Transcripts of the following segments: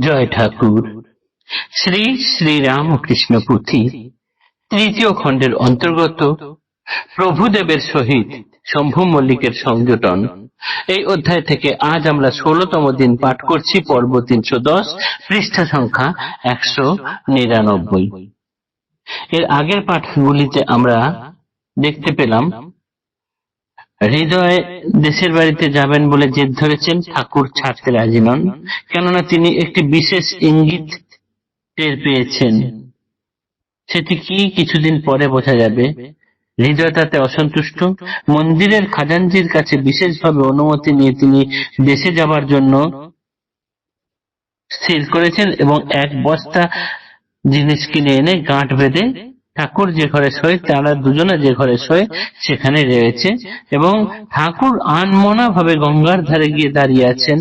জয় ঠাকুর। শ্রী শ্রী রামকৃষ্ণ পুঁথি তৃতীয় খণ্ডের অন্তর্গত প্রভুদেবের সহিত শম্ভু মল্লিকের সংযোটন এই অধ্যায় থেকে আজ আমরা ষোলতম দিন পাঠ করছি, পর্ব তিনশো দশ, পৃষ্ঠা সংখ্যা একশো নিরানব্বই। এর আগের পাঠগুলিতে আমরা দেখতে পেলাম হৃদয় দেশের বাড়িতে যাবেন বলে জেদ ধরেছেন ঠাকুর ছাড়তে রাজি নন, কেননা তিনি একটি বিশেষ ইঙ্গিত টের পেয়েছেন। সেটি কি কিছুদিন পরে বোঝা যাবে। হৃদয় তাতে অসন্তুষ্ট। মন্দিরের খাজানজির কাছে বিশেষভাবে অনুমতি নিয়ে তিনি দেশে যাবার জন্য স্থির করেছেন এবং এক বস্তা জিনিস কিনে এনে গাঁট বেঁধে ঠাকুর যে ঘরে শোয়, তারা দুজনে যে ঘরে শোয়, সেখানে রয়েছে এবং ঠাকুর আনমনা ভাবে গঙ্গার ধারে গিয়ে দাঁড়িয়ে আছেন।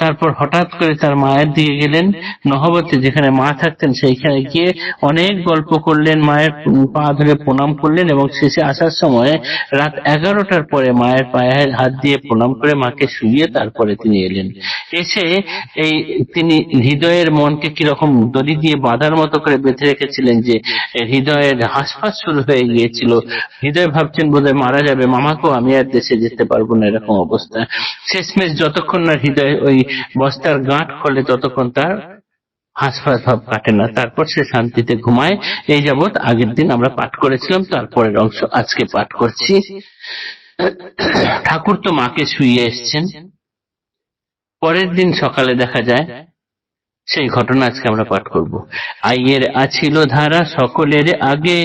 তারপর হঠাৎ করে তার মায়ের দিকে গেলেন, নহবতে যেখানে মা থাকতেন সেইখানে গিয়ে অনেক গল্প করলেন, মায়ের পা ধরে প্রণাম করলেন এবং শেষে আসার সময় রাত এগারোটার পরে মায়ের পায়ে হাত দিয়ে প্রণাম করে মাকে শুইয়ে তারপরে তিনি এলেন। এসে এই তিনি হৃদয়ের মনকে কীরকম দড়ি দিয়ে বাঁধার মতো করে বেঁধে রেখেছিলেন যে হৃদয়ের হাসফাস শুরু হয়ে গিয়েছিল। হৃদয় ভাবছেন বোধহয় মারা যাবে, মামাকেও আমি আর দেশে যেতে পারব না এরকম অবস্থা। শেষমেশ যতক্ষণ না হৃদয় ওই বস্তার গাঁট খোলে ততক্ষণ তার হাসফাস ভাব কাটে না। তারপর সে শান্তিতে ঘুমায়। এই যাবৎ আগের দিন আমরা পাঠ করেছিলাম, তারপরের অংশ আজকে পাঠ করছি। ঠাকুর তো মাকে শুয়ে এসছেন। পরের দিন সকালে দেখা যায়, সেই ঘটনা আজকে আমরা পাঠ করব। আইয়ের আছিল ধারা সকলের আগে।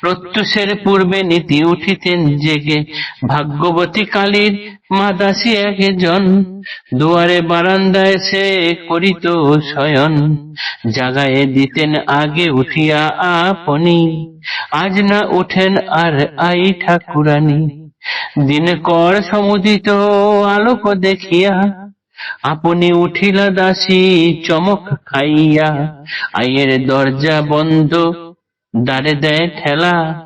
প্রত্যুষের পূর্বে নীতি উঠিতেন জেগে ভাগ্যবতী কালীর মা দাসী একজন। দুয়ারে বারান্দায় সে করিত শয়ন, জাগায়ে দিতেন আগে উঠিয়া আপনি। আজ না উঠেন আর আই ঠাকুরানী। দিন কর সমুদিত আলোক দেখিয়া, আপনি উঠিলা দাসী চমক খাইয়া। আইয়ের দরজা বন্ধ দ্বারে দেয় ঠেলা।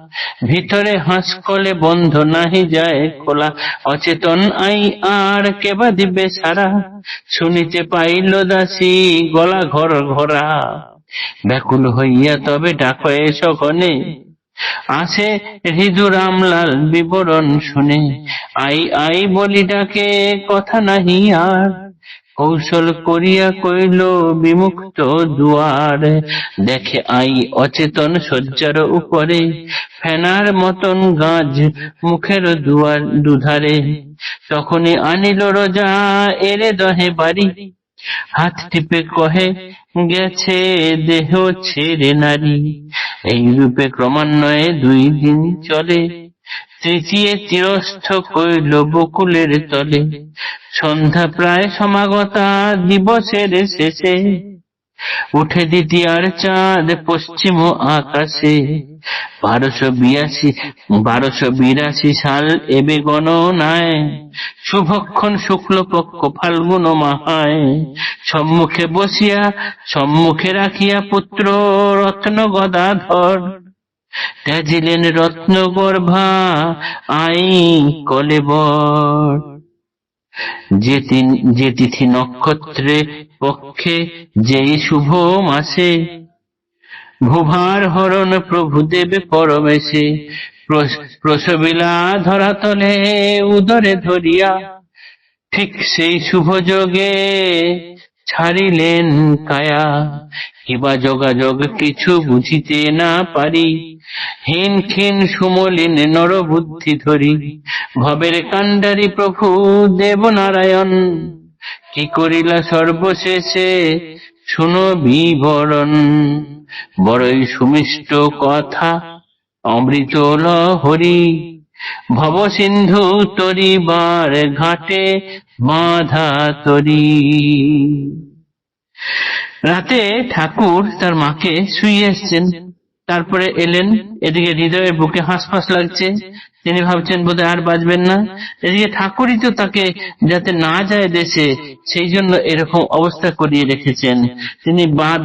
ভিতরে হাঁসকলে বন্ধ নাহি যায় খোলা। অচেতন আই আর কেবা দিবে সারা। শুনিতে পাইল দাসী গলা ঘর ঘরা। ব্যাকুল হইয়া তবে ডাক সখনে আসে হৃদু রামলাল বিবরণ শুনে। আই আই বলি ডাকে, কথা নাহি আর। কৌশল করিয়া কইল, বিমুক্ত দুয়ার। দেখে আই অচেতন শয্যার উপরে, ফেনার মতন গাছ মুখের দুয়ার দুধারে। তখনই আনিল রোজা, এরে দহে বাড়ি। হাত টিপে কহে, গেছে দেহ ছেড়ে নারী। এই রূপে ক্রমান্বয়ে দুই দিন চলে। তৃতীয় তীরস্থ কইল বকুলের তলে। সন্ধ্যা প্রায় সমাগতা দিবসের শেষে। উঠে দ্বিতীয়ার চাঁদ পশ্চিম আকাশে। বারোশো বিরাশি বারোশো বিরাশি সাল এবে গণনায়। শুভক্ষণ শুক্লপক্ষ ফাল্গুন মাহায়। সম্মুখে বসিয়া, সম্মুখে রাখিয়া পুত্র রত্ন গদাধর। ত্যাজিলেন রত্ন গর্ভা আই কলেবর যে তিথি নক্ষত্রে পক্ষে যেই শুভ মাসে, ভুভার হরণ প্রভু দেবে পরমেশে প্রসবিলা ধরাতলে উদরে ধরিয়া, ঠিক সেই শুভ যোগে ছাড়িলেন কায়া। কিবা যোগাযোগ কিছু বুঝিতে না পারি। হীন ক্ষীণ সুমলিন নরবুদ্ধি ধরি। ভবের কাণ্ডারি প্রভু দেবনারায়ণ, কি করিলা সর্বশেষে? শুনো বিবরণ। বড়ই সুমিষ্ট কথা, অমৃত হরি ভব সিন্ধু তরিবার ঘাটে বাঁধা তরি। রাতে ঠাকুর তার মাকে শুয়ে এসছেন। তারপরে এলেন, এদিকে হৃদয়ের বুকে হাঁসফাঁস লাগছে। তিনি ভাবছেন, বোধহয় আর বাঁচবেন না। এদিকে ঠাকুরই তো তাকে যাতে না যায় দেশে, সেই জন্য এরকম অবস্থা করিয়ে রেখেছেন। তিনি বাঁধ,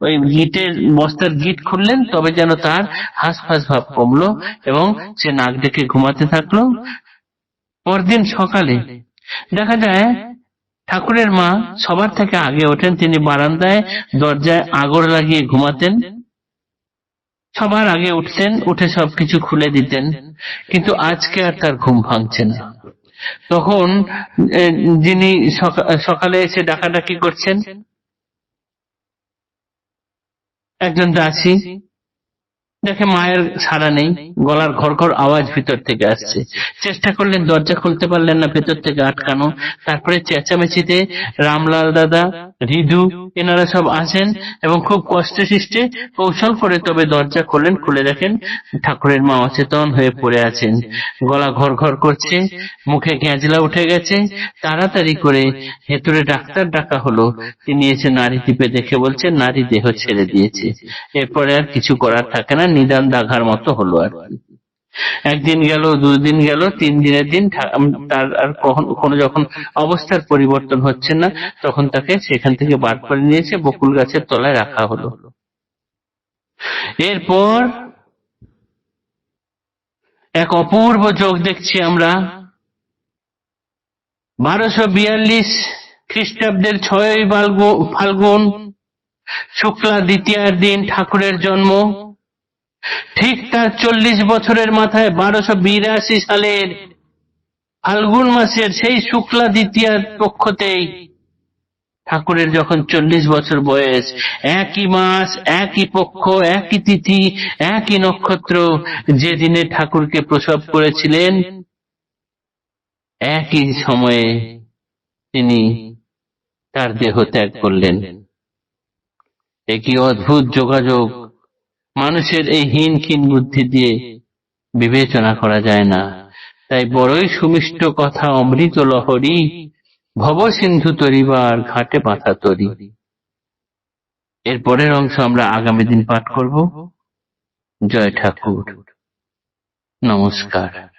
ওই গিটের, বস্তার গিট খুললেন, তবে যেন তার হাঁসফাঁস ভাব কমলো এবং সে নাক ডেকে ঘুমাতে থাকল। পরদিন সকালে দেখা যায় ঠাকুরের মা সবার থেকে আগে ওঠেন, তিনি বারান্দায় দরজায় আগর লাগিয়ে ঘুমাতেন। সবার আগে উঠতেন, উঠে সবকিছু খুলে দিতেন, কিন্তু আজকে আর তার ঘুম ভাঙছে না। তখন যিনি সকা- সকালে এসে ডাকাডাকি করছেন, একজন দাসী দেখে মায়ের সাড়া নেই, গলার ঘর আওয়াজ ভিতর থেকে আসছে। চেষ্টা করলেন, দরজা খুলতে পারলেন না, ভেতর থেকে আটকানো। তারপরে চেঁচামেচিতে রামলাল দাদা, রিধু, এনারা সব আসেন এবং খুব কষ্টে সৃষ্টে কৌশল করে তবে দরজা খোলেন, খুলে দেখেন ঠাকুরের মা অচেতন হয়ে পড়ে আছেন। গলা ঘর ঘর করছে, মুখে গেঁজলা উঠে গেছে। তাড়াতাড়ি করে ভেতরে ডাক্তার ডাকা হলো। তিনি এসে নারী টিপে দেখে বলছেন, নারী দেহ ছেড়ে দিয়েছে। এরপরে আর কিছু করার থাকে না নিদান দাঘার মতো হলো আর। একদিন গেল, দুদিন গেল তিন দিনের দিন তার আর কখন যখন অবস্থার পরিবর্তন হচ্ছে না, তখন তাকে সেখান থেকে বার করে নিয়েছে, বকুল গাছের তলায় রাখা হলো। এরপর এক অপূর্ব যোগ দেখছি আমরা। বারোশো বিয়াল্লিশ খ্রিস্টাব্দের ছয় ফাল্গুন, শুক্লা দ্বিতীয়ার দিন ঠাকুরের জন্ম। ঠিক তার চল্লিশ বছরের মাথায় বারোশো বিরাশি সালের ফাল্গুন মাসের সেই শুক্লা দ্বিতীয়ার পক্ষতেই ঠাকুরের যখন চল্লিশ বছর বয়স, একই মাস, একই পক্ষ, একই তিথি, একই নক্ষত্র যে দিনে ঠাকুরকে প্রসব করেছিলেন, একই সময়ে তিনি তার দেহ ত্যাগ করলেন। একই অদ্ভুত যোগাযোগ মানুষের এই হীন কিন বুদ্ধি দিয়ে বিবেচনা করা যায় না। তাই বড়ই সুমিষ্ট কথা, অমৃত লহরী, ভব সিন্ধু তরিবার, ঘাটে পাথা তরি। এর পরের অংশ আমরা আগামী দিন পাঠ করব। জয় ঠাকুর। নমস্কার।